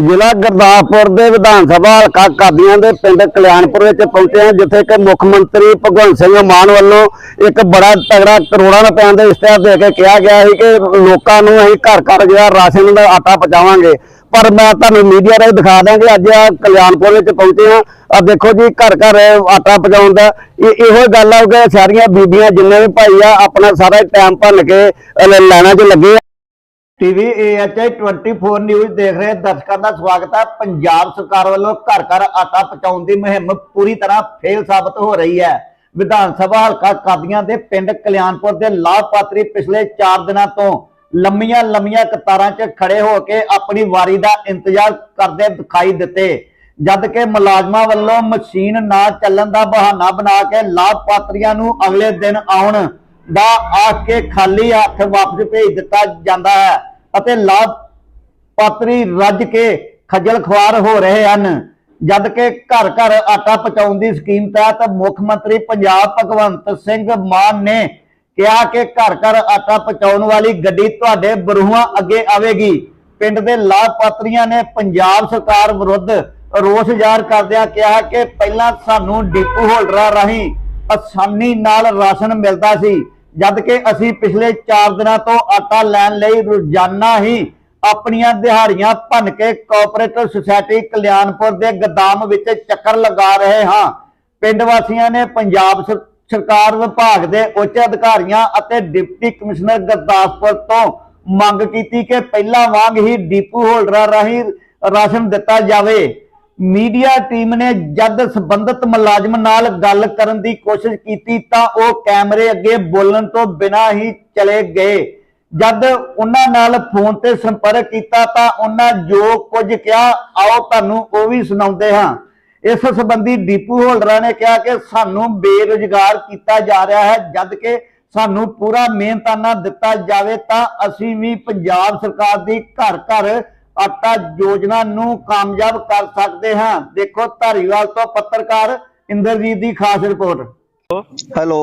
ਜ਼ਿਲ੍ਹਾ ਗੁਰਦਾਸਪੁਰ ਦੇ ਵਿਧਾਨ ਸਭਾ ਹਲਕਾ ਕਾਦੀਆਂ ਦੇ ਪਿੰਡ ਕਲਿਆਣਪੁਰ ਵਿੱਚ ਪਹੁੰਚੇ ਹਾਂ, ਜਿੱਥੇ ਕਿ ਮੁੱਖ ਮੰਤਰੀ ਭਗਵੰਤ ਸਿੰਘ ਮਾਨ ਵੱਲੋਂ ਇੱਕ ਬੜਾ ਤਗੜਾ ਕਰੋੜਾਂ ਰੁਪਏ ਦਾ ਇਸ਼ਤਿਹਾਰ ਦੇ ਕੇ ਕਿਹਾ ਗਿਆ ਸੀ ਕਿ ਲੋਕਾਂ ਨੂੰ ਅਸੀਂ ਘਰ ਘਰ ਜਿਹੜਾ ਰਾਸ਼ਨ ਦਾ ਆਟਾ ਪਹੁੰਚਾਵਾਂਗੇ। ਪਰ ਮੈਂ ਤੁਹਾਨੂੰ ਮੀਡੀਆ ਰਾਹੀਂ ਦਿਖਾ ਦਾਂਗੇ ਅੱਜ ਆ ਕਲਿਆਣਪੁਰ ਵਿੱਚ ਪਹੁੰਚੇ ਹਾਂ। ਆ ਦੇਖੋ ਜੀ, ਘਰ ਘਰ ਆਟਾ ਪਹੁੰਚਾਉਣ ਦਾ। ਇਹ ਇਹੋ ਗੱਲ ਆ ਕਿ ਸਾਰੀਆਂ ਬੀਬੀਆਂ ਜਿੰਨੇ ਵੀ ਭਾਈ ਆ, ਆਪਣਾ ਸਾਰਾ ਟਾਈਮ ਭੰਨ ਕੇ, ਅਹ ਲਾਈਨਾਂ 'ਚ ਲੱਗੇ ਆ। ਟੀਵੀ ਏਐਚਆਈ 24 ਨਿਊਜ਼ ਦੇਖ ਰਹੇ ਦਰਸ਼ਕਾਂ ਦਾ ਸਵਾਗਤ ਹੈ। ਪੰਜਾਬ ਸਰਕਾਰ ਵੱਲੋਂ ਘਰ ਘਰ ਆਟਾ ਪਹੁੰਚਾਉਣ ਦੀ ਮੁਹਿੰਮ ਪੂਰੀ ਤਰ੍ਹਾਂ ਫੇਲ ਸਾਬਤ ਹੋ ਰਹੀ ਹੈ। ਵਿਧਾਨ ਸਭਾ ਹਲਕਾ ਕਾਦੀਆਂ ਦੇ ਪਿੰਡ ਕਲਿਆਣਪੁਰ ਦੇ ਲਾਭਪਾਤਰੀ ਪਿਛਲੇ 4 ਦਿਨਾਂ ਤੋਂ ਲੰਮੀਆਂ ਲੰਮੀਆਂ ਕਤਾਰਾਂ 'ਚ ਖੜੇ ਹੋ ਕੇ ਆਪਣੀ ਵਾਰੀ ਦਾ ਇੰਤਜ਼ਾਰ ਕਰਦੇ ਦਿਖਾਈ ਦਿੱਤੇ। ਜਦ ਕਿ ਮੁਲਾਜ਼ਮਾਂ ਵੱਲੋਂ ਮਸ਼ੀਨ ਨਾ ਚੱਲਣ ਦਾ ਬਹਾਨਾ ਬਣਾ ਕੇ ਲਾਭਪਾਤਰੀਆਂ ਨੂੰ ਅਗਲੇ ਦਿਨ ਆਉਣ ਦਾ ਆਖ ਕੇ ਖਾਲੀ ਹੱਥ ਵਾਪਸ ਭੇਜ ਦਿੱਤਾ ਜਾਂਦਾ ਹੈ। ਅਤੇ ਲਾਭਪਾਤਰੀ ਰੱਜ ਕੇ ਖੱਜਲ ਖੁਆਰ ਹੋ ਰਹੇ ਹਨ। ਜਦ ਕਿ ਘਰ ਘਰ ਆਟਾ ਪਹੁੰਚਾਉਣ ਦੀ ਸਕੀਮ ਤਹਿਤ ਮੁੱਖ ਮੰਤਰੀ ਪੰਜਾਬ ਭਗਵੰਤ ਸਿੰਘ ਮਾਨ ਨੇ ਕਿਹਾ ਕਿ ਘਰ ਘਰ ਆਟਾ ਪਹੁੰਚਾਉਣ ਵਾਲੀ ਗੱਡੀ ਤੁਹਾਡੇ ਬਰੂਹਾਂ ਅੱਗੇ ਆਵੇਗੀ। ਪਿੰਡ ਦੇ ਲਾਭਪਾਤਰੀਆਂ ਨੇ ਪੰਜਾਬ ਸਰਕਾਰ ਵਿਰੁੱਧ ਰੋਸ ਜ਼ਾਹਰ ਕਰਦਿਆਂ ਕਿਹਾ ਕਿ ਪਹਿਲਾਂ ਸਾਨੂੰ ਡਿਪੂ ਹੋਲਡਰਾਂ ਰਾਹੀਂ ਆਸਾਨੀ ਨਾਲ ਰਾਸ਼ਨ ਮਿਲਦਾ ਸੀ। ਜਦ ਕਿ ਅਸੀਂ ਪਿਛਲੇ 4 ਦਿਨਾਂ ਤੋਂ ਆਟਾ ਲੈਣ ਲਈ ਰੋਜ਼ਾਨਾ ਹੀ ਆਪਣੀਆਂ ਦਿਹਾੜੀਆਂ ਭੰਨ ਕੇ ਕੋਆਪਰੇਟਿਵ ਸੁਸਾਇਟੀ ਕਲਿਆਣਪੁਰ ਦੇ ਗਦਾਮ ਵਿੱਚ ਚੱਕਰ ਲਗਾ ਰਹੇ ਹਾਂ। ਪਿੰਡ ਵਾਸੀਆਂ ਨੇ ਪੰਜਾਬ ਸਰਕਾਰ ਵਿਭਾਗ ਦੇ ਉੱਚ ਅਧਿਕਾਰੀਆਂ ਅਤੇ ਡਿਪਟੀ ਕਮਿਸ਼ਨਰ ਗੁਰਦਾਸਪੁਰ ਤੋਂ ਮੰਗ ਕੀਤੀ ਕਿ ਪਹਿਲਾਂ ਵਾਂਗ ਹੀ ਡਿਪੂ ਹੋਲਡਰਾਂ ਰਾਹੀਂ ਰਾਸ਼ਨ ਦਿੱਤਾ ਜਾਵੇ। ਮੀਡੀਆ ਟੀਮ ਨੇ ਜਦ ਸੰਬੰਧਿਤ ਮੁਲਾਜ਼ਮ ਨਾਲ ਗੱਲ ਕਰਨ ਦੀ ਕੋਸ਼ਿਸ਼ ਕੀਤੀ ਤਾਂ ਉਹ ਕੈਮਰੇ ਅੱਗੇ ਬੋਲਣ ਤੋਂ ਬਿਨਾਂ ਹੀ ਚਲੇ ਗਏ। ਜਦ ਉਹਨਾਂ ਨਾਲ ਫੋਨ ਤੇ ਸੰਪਰਕ ਕੀਤਾ ਤਾਂ ਉਹਨਾਂ ਜੋ ਕੁਝ ਕਿਹਾ, ਆਓ ਤੁਹਾਨੂੰ ਉਹ ਵੀ ਸੁਣਾਉਂਦੇ ਹਾਂ। ਇਸ ਸੰਬੰਧੀ ਡੀਪੂ ਹੋਲਡਰਾਂ ਨੇ ਕਿਹਾ ਕਿ ਸਾਨੂੰ ਬੇਰੁਜ਼ਗਾਰ ਕੀਤਾ ਜਾ ਰਿਹਾ ਹੈ। ਜਦ ਕਿ ਸਾਨੂੰ ਪੂਰਾ ਮਿਹਨਤਾਨਾ ਦਿੱਤਾ ਜਾਵੇ ਤਾਂ ਅਸੀਂ ਵੀ ਪੰਜਾਬ ਸਰਕਾਰ ਦੀ ਘਰ ਘਰ ਆਟਾ ਯੋਜਨਾ ਨੂੰ ਕਾਮਯਾਬ ਕਰ ਸਕਦੇ ਹਾਂ। ਦੇਖੋ ਧਾਰੀਵਾਲ ਤੋਂ ਪੱਤਰਕਾਰ ਇੰਦਰਜੀਤ ਦੀ ਖਾਸ ਰਿਪੋਰਟ। ਹੈਲੋ।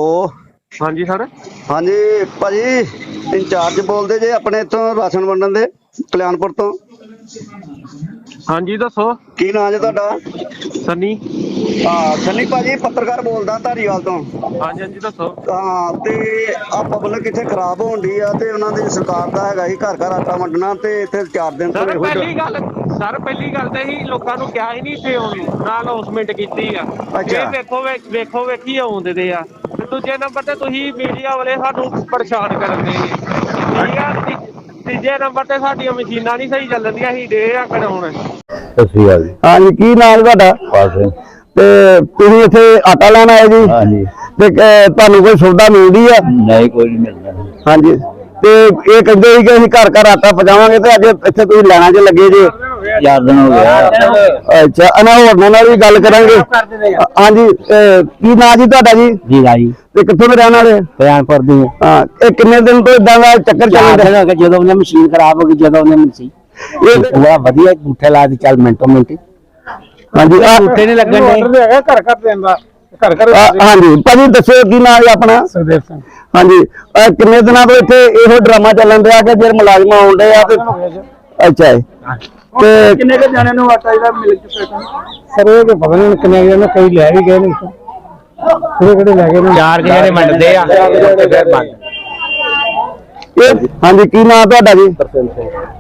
ਹਾਂਜੀ ਸਰ। ਹਾਂਜੀ ਭਾਜੀ ਇੰਚਾਰਜ ਬੋਲਦੇ ਜੇ ਆਪਣੇ ਇੱਥੋਂ ਰਾਸ਼ਨ ਵੰਡਣ ਦੇ ਕਲਿਆਣਪੁਰ ਤੋਂ। ਹਾਂਜੀ ਦੱਸੋ। ਕੀ ਨਾਂ ਜੇ ਤੁਹਾਡਾ? ਸੰਨੀ। ਹਾਂ ਸੰਨੀ ਭਾਜੀ ਪੱਤਰਕਾਰ ਬੋਲਦਾ ਧਾਰੀਵਾਲ ਤੋਂ। ਹਾਂਜੀ ਹਾਂਜੀ ਦੱਸੋ। ਹਾਂ ਤੇ ਆ ਪਬਲਿਕ ਇੱਥੇ ਖਰਾਬ ਹੋਣ ਦੀ ਆ ਤੇ ਉਹਨਾਂ ਦੀ ਸਰਕਾਰ ਦਾ ਹੈਗਾ ਹੀ ਘਰ ਘਰ ਆਟਾ ਵੰਡਣਾ ਤੇ ਇੱਥੇ 4 ਦਿਨ ਤੋਂ ਸਰ ਇਹੋ ਹੀ ਪਹਿਲੀ ਗੱਲ ਸਰ ਪਹਿਲੀ ਗੱਲ ਤੇ ਹੀ ਲੋਕਾਂ ਨੂੰ ਕਿਹਾ ਹੀ ਨਹੀਂ ਸੀ ਆਉਣ ਨੂੰ ਨਾ ਅਨਾਉਂਸਮੈਂਟ ਕੀਤੀ ਆ। ਅੱਛਾ। ਇਹ ਵੇਖੋ ਵੇ- ਵੇਖੋ ਵੇਖੀ ਆਉਂਦੇ ਦੇ ਆ। ਤੇ ਦੂਜੇ ਨੰਬਰ ਤੇ ਤੁਸੀਂ ਮੀਡੀਆ ਵਾਲੇ ਸਾਨੂੰ ਪਰੇਸ਼ਾਨ ਕਰਨ ਦੇ ਠੀਕ ਆ ਤੀ- ਤੀਜੇ ਨੰਬਰ ਤੇ ਸਾਡੀਆਂ ਮਸ਼ੀਨਾਂ ਨਹੀਂ ਸਹੀ ਚੱਲਦੀਆਂ ਸੀ ਡੇ ਆ ਕਢਾਉਣ। ਸਤਿ ਸ਼੍ਰੀ ਅਕਾਲ ਜੀ। ਹਾਂਜੀ ਕੀ ਨਾਮ ਤੁਹਾਡਾ? ਪਾਸ ਤੇ ਤੁਸੀਂ ਇੱਥੇ ਆਟਾ ਲੈਣ ਆਏ ਜੀ? ਹਾਂਜੀ। ਤੇ ਅਹ, ਤੁਹਾਨੂੰ ਕੋਈ ਸੁਵਿਧਾ ਮਿਲਦੀ ਆ? ਨਹੀਂ ਕੋਈ ਨਹੀਂ ਮਿਲਦਾ। ਹਾਂਜੀ। ਤੇ ਇਹ ਕਹਿੰਦੇ ਸੀ ਕਿ ਅਸੀਂ ਘਰ ਘਰ ਆਟਾ ਪਹੁੰਚਾਵਾਂਗੇ ਤੇ ਅੱਜ ਇੱਥੇ ਤੁਸੀਂ ਲੈਣਾ 'ਚ ਲੱਗੇ ਜੀ। ਚਾਰ ਦਿਨ ਹੋ ਗਿਆ ਅੱਛਾ ਅਨਾ ਹੋਰਨਾਂ ਨਾਲ ਵੀ ਗੱਲ ਕਰਾਂਗੇ। ਹਾਂਜੀ ਅਹ, ਕੀ ਨਾਂ ਜੀ ਤੁਹਾਡਾ ਜੀ? ਜੀ। ਰਾਜੀ ਤੇ ਕਿੱਥੋਂ ਦੇ ਰਹਿਣ ਵਾਲੇ ਪਿਆਨਪੁਰ ਦੀ। ਹਾਂ ਇਹ ਕਿੰਨੇ ਦਿਨ ਤੋਂ ਇਦਾਂ ਦਾ ਚੱਕਰ ਚੱਲ ਚਾਰ ਦਿਨ ਰਿਹਾ ਹੋ ਗਏ ਜਦੋਂ ਉਹਨੇ ਮਸ਼ੀਨ ਖਰਾਬ ਹੋ ਗਈ ਜਦੋਂ ਉਹਨੇ ਮਸ਼ੀਨ। ਇਹ ਪੂਰਾ ਵਧੀਆ ਬੂਠੇ ਲਾ ਦੇ ਚੱਲ ਮਿੰਟੋ ਮਿੰਟ ਹਾਂਜੀ ਆ ਬੂਠੇ ਨਹੀਂ ਲੱਗਣ ਦੇ ਹੈਗਾ ਘਰ ਘਰ ਦੇਂਦਾ ਘਰ ਘਰ ਆ, ਹਾਂਜੀ ਭਾਜੀ ਦੱਸੋ ਕੀ ਨਾਂ ਹੈ ਆਪਣਾ? ਸੁਖਦੇਵ ਸਿੰਘ। ਹਾਂਜੀ ਅਹ ਕਿੰਨੇ ਦਿਨਾਂ ਤੋਂ ਇੱਥੇ ਇਹੋ ਡਰਾਮਾ ਚੱਲਣ ਰਿਹਾ ਕਿ ਜੇ ਮੁਲਾਜ਼ਮ ਆਉਂਦੇ ਆ ਤੇ ਅੱਛਾ ਜੀ। ਤੇ ਕਿੰਨੇ ਕੇ ਜਾਣੇ ਨੂੰ ਆਟਾ ਜਿਹੜਾ ਮਿਲ ਚੁੱਕਾ ਸਰ ਇਹ ਕਿ ਪਤਾ ਨਹੀਂ ਕਿੰਨੇ ਗਏ ਨੇ ਕਈ ਲੈ ਵੀ ਗਏ ਨੇ ਕਿਹੜੇ ਕਿਹੜੇ ਲੈ ਗਏ ਨੇ? ਚਾਰ ਜਿਹੜੇ ਮੰਨਦੇ ਆ ਤੇ ਫਿਰ ਬੰਦ। ਇਹ ਹਾਂਜੀ ਕੀ ਨਾਂ ਤੁਹਾਡਾ ਜੀ?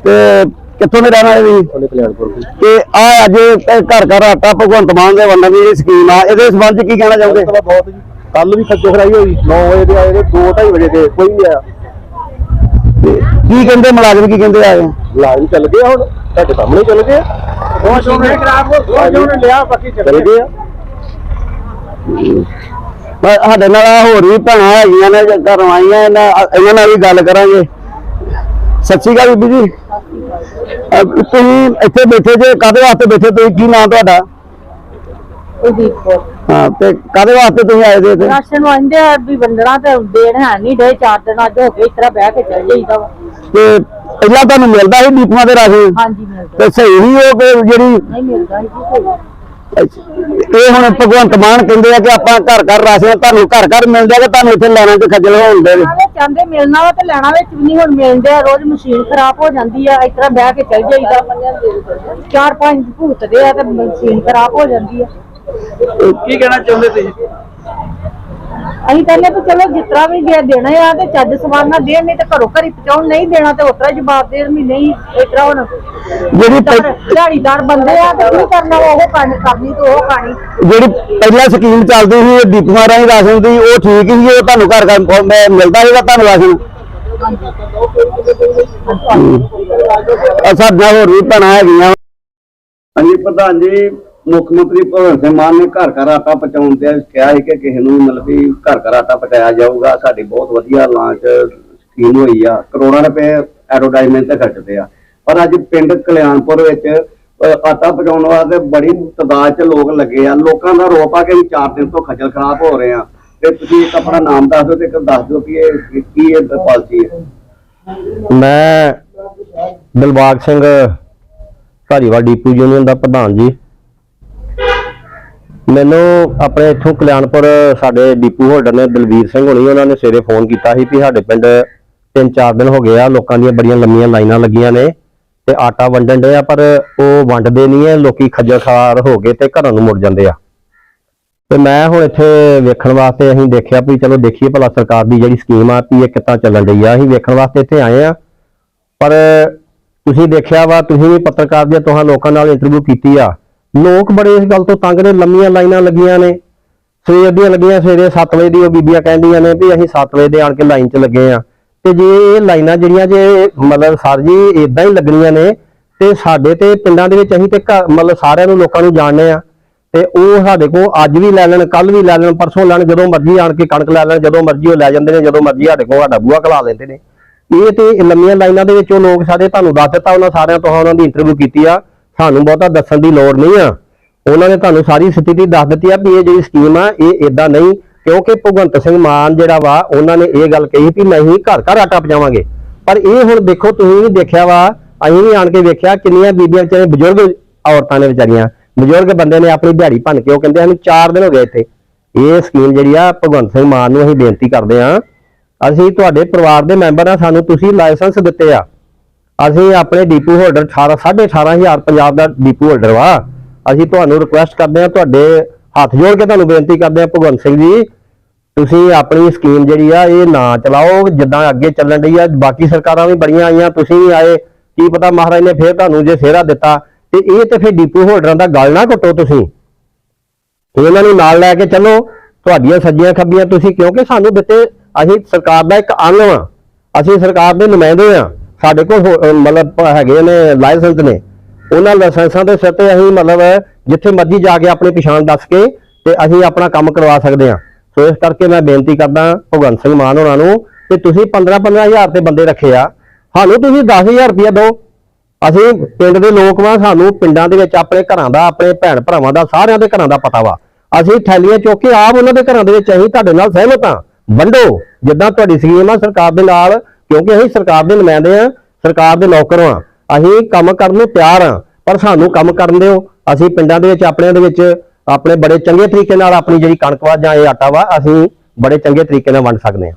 ਤੇ ਕਿੱਥੋਂ ਦੇ ਰਹਿਣ ਵਾਲੇ ਜੀ? ਉਹਨੇ ਕਲਿਆਣਪੁਰ ਦੀ ਤੇ ਆ ਅੱਜ ਇਹ ਘਰ ਘਰ ਆਟਾ ਭਗਵੰਤ ਮਾਨ ਦੇ ਵੰਡਣ ਦੀ ਜਿਹੜੀ ਸਕੀਮ ਆ ਇਹਦੇ ਸੰਬੰਧ ਚ ਕੀ ਕਹਿਣਾ ਚਾਹੋਗੇ? ਬਹੁਤ ਜੀ। ਕੱਲ ਵੀ ਖੱਜੋ ਖਰਾਈ ਹੋਈ 9 ਵਜੇ ਦੇ ਆਏ ਨੇ 2:30 ਵਜੇ ਦੇ ਕੋਈ ਨਹੀਂ ਆਇਆ। ਤੇ ਕੀ ਕਹਿੰਦੇ ਮੁਲਾਜ਼ਮ ਕੀ ਕਹਿੰਦੇ ਆਏ ਲਾਈਨ ਚੱਲ ਗਏ ਹੁਣ ਤੁਹਾਡੇ ਸਾਹਮਣੇ ਚੱਲ ਗਏ ਦੋ ਜੋਨੇ ਖਰਾਬ ਹੋ ਦੋ ਜੋਨੇ ਲਿਆ ਬਾਕੀ ਚੱਲ ਗਏ ਆ। ਸਾਡੇ ਨਾਲ ਹੋਰ ਵੀ ਭੈਣਾਂ ਹੈਗੀਆਂ ਨੇ ਜੇ ਘਰੋਂ ਆਈਆਂ ਇਹਨਾਂ ਨਾਲ ਵੀ ਗੱਲ ਕਰਾਂਗੇ। ਸਤਿ ਸ਼੍ਰੀ ਅਕਾਲ ਬੀਬੀ ਜੀ। ਤੁਸੀਂ ਇੱਥੇ ਬੈਠੇ ਜੇ ਕਾਦੇ ਵਾਸਤੇ ਬੈਠੇ ਤੁਸੀਂ? ਕੀ ਨਾਮ ਤੁਹਾਡਾ? ਉਦੀਪ ਕੌਰ। ਹਾਂ ਤੇ ਕਾਦੇ ਵਾਸਤੇ ਤੁਸੀਂ ਆਏ ਜੇ ਇੱਥੇ? ਰਾਸ਼ਨ ਨੂੰ ਆਂਦੇ ਆ ਵੀ ਵੰਡਣਾ ਤੇ ਦੇਣ ਹੈ ਨਹੀਂ ਡੇ ਚਾਰ ਦਿਨ ਅੱਜ ਹੋ ਗਏ ਇਸ ਤਰ੍ਹਾਂ ਬਹਿ ਕੇ ਚੱਲ ਜਾਈਦਾ ਵਾ। ਤੇ ਪਹਿਲਾਂ ਤੁਹਾਨੂੰ ਮਿਲਦਾ ਸੀ ਡੀਪੂਆਂ ਦੇ ਰਾਸ਼ਨ ਹਾਂਜੀ ਮਿਲਦਾ। ਤੇ ਸਹੀ ਨਹੀਂ ਉਹ ਜਿਹੜੀ ਨਹੀਂ ਮਿਲਦਾ ਜੀ ਸਹੀ ਇਹ ਹੁਣ ਭਗਵੰਤ ਮਾਨ ਕਹਿੰਦੇ ਆ ਕਿ ਆਪਾਂ ਘਰ ਘਰ ਰਾਸ਼ਨ ਤੁਹਾਨੂੰ ਘਰ ਘਰ ਮਿਲ ਜਾਏਗਾ ਤੁਹਾਨੂੰ ਇੱਥੇ ਲੈਣਾ ਚ ਖੱਜਲ ਹੋਣ ਦੇ। ਚਾਹੁੰਦੇ ਮਿਲਣਾ ਵਾ ਤੇ ਲੈਣਾ ਵਿੱਚ ਵੀ ਨਹੀਂ ਹੁਣ ਮਿਲਦੇ ਆ ਰੋਜ਼ ਮਸ਼ੀਨ ਖਰਾਬ ਹੋ ਜਾਂਦੀ ਆ ਇਸ ਤਰ੍ਹਾਂ ਬਹਿ ਕੇ ਚੱਲ ਜਾਈਦਾ। ਚਾਰ ਪੰਜ ਭੂਤਦੇ ਆ ਤੇ ਮਸ਼ੀਨ ਖਰਾਬ ਹੋ ਜਾਂਦੀ ਆ। ਕੀ ਕਹਿਣਾ ਚਾਹੁੰਦੇ ਤੁਸੀਂ? ਅਸੀਂ ਕਹਿੰਦੇ ਵੀ ਚਲੋ ਜਿਸ ਤਰ੍ਹਾਂ ਵੀ ਦੇ ਦੇਣਾ ਆ ਤੇ ਚੱਜ ਸਵਾਰ ਨਾਲ ਦੇਣ ਨਹੀਂ ਤੇ ਘਰੋਂ ਘਰੀ ਪਹੁੰਚਾਉਣ ਨਹੀਂ ਦੇਣਾ ਤੇ ਉਤਰਾ ਜਵਾਬ ਦੇਣ ਵੀ ਨਹੀਂ ਇਸ ਤਰ੍ਹਾਂ ਹੁਣ ਜਿਹੜੀ ਪਹਿ- ਦਿਹਾੜੀਦਾਰ ਬੰਦੇ ਆ ਤੇ ਕੀ ਕਰਨਾ ਵਾ, ਉਹ ਕੰਮ ਕਰਨੀ ਤੇ ਉਹ ਖਾਣੀ ਜਿਹੜੀ ਪਹਿਲਾਂ ਸਕੀਮ ਚੱਲਦੀ ਸੀ ਦੀਪਮਾਂ ਰਾਹੀਂ ਰਾਸ਼ਨ ਦੀ ਉਹ ਠੀਕ ਸੀ ਉਹ ਤੁਹਾਨੂੰ ਘਰ ਘਰ ਪਹੁੰ- ਮੈਂ- ਮਿਲਦਾ ਸੀਗਾ ਤੁਹਾਨੂੰ ਰਾਸ਼ਨ ਸਾਡੀਆਂ ਹੋਰ ਵੀ ਭੈਣਾਂ ਹੈਗੀਆਂ। ਹਾਂਜੀ ਪ੍ਰਧਾਨ ਜੀ ਮੁੱਖ ਮੰਤਰੀ ਭਗਵੰਤ ਸਿੰਘ ਮਾਨ ਨੇ ਘਰ ਘਰ ਆਟਾ ਪਹੁੰਚਾਉਣ ਤੇ ਕਿਹਾ ਹੈ ਕਿ ਕਿਸੇ ਨੂੰ ਮਤਲਬ ਵੀ ਘਰ ਘਰ ਆਟਾ ਪਹੁੰਚਾਇਆ ਜਾਊਗਾ। ਸਾਡੀ ਬਹੁਤ ਵਧੀਆ ਲਾਂਚ ਸਕੀਮ ਹੋਈ ਆ। ਕਰੋੜਾਂ ਰੁਪਏ ਐਡਵਰਟਾਈਜ਼ਮੈਂਟ ਤੇ ਖਰਚਦੇ ਆ। ਪਰ ਅੱਜ ਪਿੰਡ ਕਲਿਆਣਪੁਰ ਵਿੱਚ ਆਟਾ ਪਹੁੰਚਾਉਣ ਵਾਸਤੇ ਬੜੀ ਤਾਦਾਦ 'ਚ ਲੋਕ ਲੱਗੇ ਆ। ਲੋਕਾਂ ਦਾ ਰੋਪ ਆ ਕਿ ਵੀ 4 ਦਿਨ ਤੋਂ ਖੱਜਲ ਖਰਾਬ ਹੋ ਰਹੇ ਆ। ਤੇ ਤੁਸੀਂ ਇੱਕ ਆਪਣਾ ਨਾਮ ਦੱਸ ਦਿਓ ਤੇ ਇੱਕ ਦੱਸ ਦਿਓ ਕਿ ਇਹ, ਕੀ ਇਹ ਪਾਲਿਸੀ ਹੈ। ਮੈਂ ਦਿਲਬਾਗ ਸਿੰਘ, ਧਾਰੀਵਾਲ ਡੀਪੂ ਯੂਨੀਅਨ ਦਾ ਪ੍ਰਧਾਨ ਜੀ। ਮੈਨੂੰ ਆਪਣੇ ਇੱਥੋਂ ਕਲਿਆਣਪੁਰ ਸਾਡੇ ਡੀਪੂ ਹੋਲਡਰ ਨੇ ਦਲਵੀਰ ਸਿੰਘ ਹੋਣੀ, ਉਹਨਾਂ ਨੇ ਸਵੇਰੇ ਫੋਨ ਕੀਤਾ ਸੀ ਵੀ ਸਾਡੇ ਪਿੰਡ ਤਿੰਨ ਚਾਰ ਦਿਨ ਹੋ ਗਏ ਆ, ਲੋਕਾਂ ਦੀਆਂ ਬੜੀਆਂ ਲੰਮੀਆਂ ਲਾਈਨਾਂ ਲੱਗੀਆਂ ਨੇ ਤੇ ਆਟਾ ਵੰਡਣ ਦੇ ਆ, ਪਰ ਉਹ ਵੰਡਦੇ ਨਹੀਂ ਐ, ਲੋਕੀ ਖੱਜਲ ਖਾਰ ਹੋ ਗਏ ਤੇ ਘਰਾਂ ਨੂੰ ਮੁੜ ਜਾਂਦੇ ਆ। ਤੇ ਮੈਂ ਹੁਣ ਇੱਥੇ ਵੇਖਣ ਵਾਸਤੇ ਅਸੀਂ ਦੇਖਿਆ ਵੀ ਚਲੋ ਦੇਖੀਏ ਭਲਾ ਸਰਕਾਰ ਦੀ ਜਿਹੜੀ ਸਕੀਮ ਆ, ਵੀ ਇਹ ਕਿੱਦਾਂ ਚੱਲਣ ਰਹੀ ਆ। ਅਸੀਂ ਵੇਖਣ ਵਾਸਤੇ ਇੱਥੇ ਆਏ ਆ, ਪਰ ਤੁਸੀਂ ਦੇਖਿਆ ਵਾ, ਤੁਸੀਂ ਵੀ ਪੱਤਰਕਾਰ ਦੀਆਂ ਤੁਹਾਂ ਲੋਕਾਂ ਨਾਲ ਇੰਟਰਵਿਊ ਕੀਤੀ ਆ। ਲੋਕ ਬੜੇ ਇਸ ਗੱਲ ਤੋਂ ਤੰਗ ਨੇ, ਲੰਮੀਆਂ ਲਾਈਨਾਂ ਲੱਗੀਆਂ ਨੇ। ਸਵੇਰ ਦੀਆਂ ਲੱਗੀਆਂ, ਸਵੇਰੇ 7 ਵਜੇ ਦੀ ਉਹ ਬੀਬੀਆਂ ਕਹਿੰਦੀਆਂ ਨੇ ਵੀ ਅਸੀਂ 7 ਵਜੇ ਦੇ ਆਣ ਕੇ ਲਾਈਨ 'ਚ ਲੱਗੇ ਆ। ਤੇ ਜੇ ਇਹ ਲਾਈਨਾਂ ਜਿਹੜੀਆਂ ਜੇ, ਮਤਲਬ ਸਰ ਜੀ ਇਦਾਂ ਹੀ ਲੱਗਣੀਆਂ ਨੇ, ਤੇ ਸਾਡੇ ਤੇ ਪਿੰਡਾਂ ਦੇ ਵਿੱਚ ਅਸੀਂ ਤੇ ਮਤਲਬ ਸਾਰਿਆਂ ਨੂੰ ਲੋਕਾਂ ਨੂੰ ਜਾਣਦੇ ਆ। ਤੇ ਉਹ ਸਾਡੇ ਕੋਲ ਅੱਜ ਵੀ ਲੈ ਲੈਣ ਕੱਲ ਵੀ ਲੈ ਲੈਣ, ਪਰਸੋਂ ਲੈਣ, ਜਦੋਂ ਮਰਜ਼ੀ ਆਣ ਕੇ ਕਣਕ ਲੈ ਲੈਣ, ਜਦੋਂ ਮਰਜ਼ੀ ਉਹ ਲੈ ਜਾਂਦੇ ਨੇ, ਜਦੋਂ ਮਰਜ਼ੀ ਸਾਡੇ ਕੋਲ ਸਾਡਾ ਬੂਹਾ ਖਲਾ ਲੈਂਦੇ ਨੇ। ਇਹ ਤੇ ਲੰਮੀਆਂ ਲਾਈਨਾਂ ਦੇ ਵਿੱਚ ਉਹ ਲੋਕ ਸਾਡੇ ਤੁਹਾਨੂੰ ਦੱਸ ਦਿੱਤਾ, ਉਹਨਾਂ ਸਾਰਿਆਂ ਤੋਂ ਉਹਨਾਂ ਦੀ ਇੰਟਰਵਿਊ ਕੀਤੀ ਆ। ਸਾਨੂੰ ਬਹੁਤਾ ਦੱਸਣ ਦੀ ਲੋੜ ਨਹੀਂ ਆ। ਉਹਨਾਂ ਨੇ ਤੁਹਾਨੂੰ ਸਾਰੀ ਸਥਿਤੀ ਦੱਸ ਦਿੱਤੀ ਆ ਵੀ ਇਹ ਜਿਹੜੀ ਸਕੀਮ ਆ, ਇਹ ਇਦਾਂ ਨਹੀਂ, ਕਿਉਂਕਿ ਭਗਵੰਤ ਸਿੰਘ ਮਾਨ ਜਿਹੜਾ ਵਾ, ਉਹਨਾਂ ਨੇ ਇਹ ਗੱਲ ਕਹੀ ਵੀ ਨਹੀਂ ਘਰ ਘਰ ਆਟਾ ਪਜਾਵਾਂਗੇ। ਪਰ ਇਹ ਹੁਣ ਦੇਖੋ, ਤੁਸੀਂ ਵੀ ਦੇਖਿਆ ਵਾ, ਅਸੀਂ ਵੀ ਆਣ ਕੇ ਵੇਖਿਆ ਕਿੰਨੀਆਂ ਬੀਬੀਆਂ ਵਿਚਾਰੇ ਬਜ਼ੁਰਗ ਔਰਤਾਂ ਨੇ ਵਿਚਾਰੀਆਂ, ਬਜ਼ੁਰਗ ਬੰਦੇ ਨੇ ਆਪਣੀ ਦਿਹਾੜੀ ਭੰਨ ਕੇ, ਉਹ ਕਹਿੰਦੇ ਸਾਨੂੰ 4 ਦਿਨ ਹੋ ਗਏ ਇੱਥੇ। ਇਹ ਸਕੀਮ ਜਿਹੜੀ ਆ, ਭਗਵੰਤ ਸਿੰਘ ਮਾਨ ਨੂੰ ਅਸੀਂ ਬੇਨਤੀ ਕਰਦੇ ਆ। ਅਸੀਂ ਤੁਹਾਡੇ ਪਰਿਵਾਰ ਦੇ ਮੈਂਬਰ ਆ, ਸਾਨੂੰ ਤੁਸੀਂ ਲਾਇਸੈਂਸ ਦਿੱਤੇ ਆ। ਅਸੀਂ ਆਪਣੇ ਡੀਪੂ ਹੋਲਡਰ 18 18500 ਪੰਜਾਬ ਦਾ ਡੀਪੂ ਹੋਲਡਰ ਵਾ। ਅਸੀਂ ਤੁਹਾਨੂੰ ਰਿਕੁਐਸਟ ਕਰਦੇ ਹਾਂ, ਤੁਹਾਡੇ ਹੱਥ ਜੋੜ ਕੇ ਤੁਹਾਨੂੰ ਬੇਨਤੀ ਕਰਦੇ ਹਾਂ, ਭਗਵੰਤ ਸਿੰਘ ਜੀ, ਤੁਸੀਂ ਆਪਣੀ ਸਕੀਮ ਜਿਹੜੀ ਆ, ਇਹ ਨਾ ਚਲਾਓ, ਜਿੱਦਾਂ ਅੱਗੇ ਚੱਲਣ ਰਹੀ ਆ, ਬਾਕੀ ਸਰਕਾਰਾਂ ਵੀ ਬੜੀਆਂ ਆਈਆਂ, ਤੁਸੀਂ ਵੀ ਆਏ, ਕੀ ਪਤਾ ਮਹਾਰਾਜ ਨੇ ਫੇਰ ਤੁਹਾਨੂੰ ਜੇ ਸਿਹਰਾ ਦਿੱਤਾ, ਤੇ ਇਹ ਤੇ ਫਿਰ ਡੀਪੂ ਹੋਲਡਰਾਂ ਦਾ ਗਲ ਨਾ ਘਟੋ ਤੁਸੀਂ। ਇਹਨਾਂ ਨੂੰ ਨਾਲ ਲੈ ਕੇ ਚੱਲੋ, ਤੁਹਾਡੀਆਂ ਸੱਜੀਆਂ ਖੱਬੀਆਂ ਤੁਸੀਂ, ਕਿਉਂਕਿ ਸਾਨੂੰ ਦਿੱਤੇ, ਅਸੀਂ ਸਰਕਾਰ ਦਾ ਇੱਕ ਅੰਗ ਵਾਂ। ਅਸੀਂ ਸਰਕਾਰ ਦੇ ਨੁਮਾਇੰਦੇ ਆ ਸਾਡੇ ਕੋਲ ਮਤਲਬ ਹੈਗੇ ਨੇ ਲਾਇਸੈਂਸ ਨੇ। ਉਹਨਾਂ ਲਾਇਸੈਂਸਾਂ ਦੇ ਸਿਰ ਤੇ ਅਸੀਂ ਮਤਲਬ ਜਿੱਥੇ ਮਰਜ਼ੀ ਜਾ ਕੇ ਆਪਣੀ ਪਛਾਣ ਦੱਸ ਕੇ ਤੇ ਅਸੀਂ ਆਪਣਾ ਕੰਮ ਕਰਵਾ ਸਕਦੇ ਆ ਸੋ ਇਸ ਕਰਕੇ ਮੈਂ ਬੇਨਤੀ ਕਰਦਾ ਭਗਵੰਤ ਸਿੰਘ ਮਾਨ ਹੋਣਾ ਨੂੰ ਕਿ ਤੁਸੀਂ 15 15000 ਤੇ ਬੰਦੇ ਰੱਖੇ ਆ। ਸਾਨੂੰ ਤੁਸੀਂ 10000 ਰੁਪਇਆ ਦਿਓ। ਅਸੀਂ ਪਿੰਡ ਦੇ ਲੋਕ ਵਾਂ, ਸਾਨੂੰ ਪਿੰਡਾਂ ਦੇ ਵਿੱਚ ਆਪਣੇ ਘਰਾਂ ਦਾ, ਆਪਣੇ ਭੈਣ ਭਰਾਵਾਂ ਦਾ, ਸਾਰਿਆਂ ਦੇ ਘਰਾਂ ਦਾ ਪਤਾ ਵਾ। ਅਸੀਂ ਥੈਲੀਆਂ ਚੁੱਕ ਕੇ ਆਪ ਉਹਨਾਂ ਦੇ ਘਰਾਂ ਦੇ ਵਿੱਚ ਅਸੀਂ ਤੁਹਾਡੇ ਨਾਲ ਸਹਿਮਤ ਹਾਂ। ਵੰਡੋ, ਜਿੱਦਾਂ ਤੁਹਾਡੀ ਸਕੀਮ ਆ ਸਰਕਾਰ ਦੇ ਨਾਲ ਕਿਉਂਕਿ ਅਸੀਂ ਸਰਕਾਰ ਦੇ ਨੁਮਾਇੰਦੇ ਆ ਸਰਕਾਰ ਦੇ ਨੌਕਰ ਆ ਅਸੀਂ ਕੰਮ ਕਰਨ ਨੂੰ ਤਿਆਰ ਆ ਪਰ ਸਾਨੂੰ ਕੰਮ ਕਰਨ ਦਿਓ। ਅਸੀਂ ਪਿੰਡਾਂ ਦੇ ਵਿੱਚ, ਆਪਣਿਆਂ ਦੇ ਵਿੱਚ, ਆਪਣੇ ਬੜੇ ਚੰਗੇ ਤਰੀਕੇ ਨਾਲ ਆਪਣੀ ਜਿਹੜੀ ਕਣਕ ਵਾ ਜਾਂ ਇਹ ਆਟਾ ਵਾ, ਅਸੀਂ ਬੜੇ ਚੰਗੇ ਤਰੀਕੇ ਨਾਲ ਵੰਡ ਸਕਦੇ ਹਾਂ।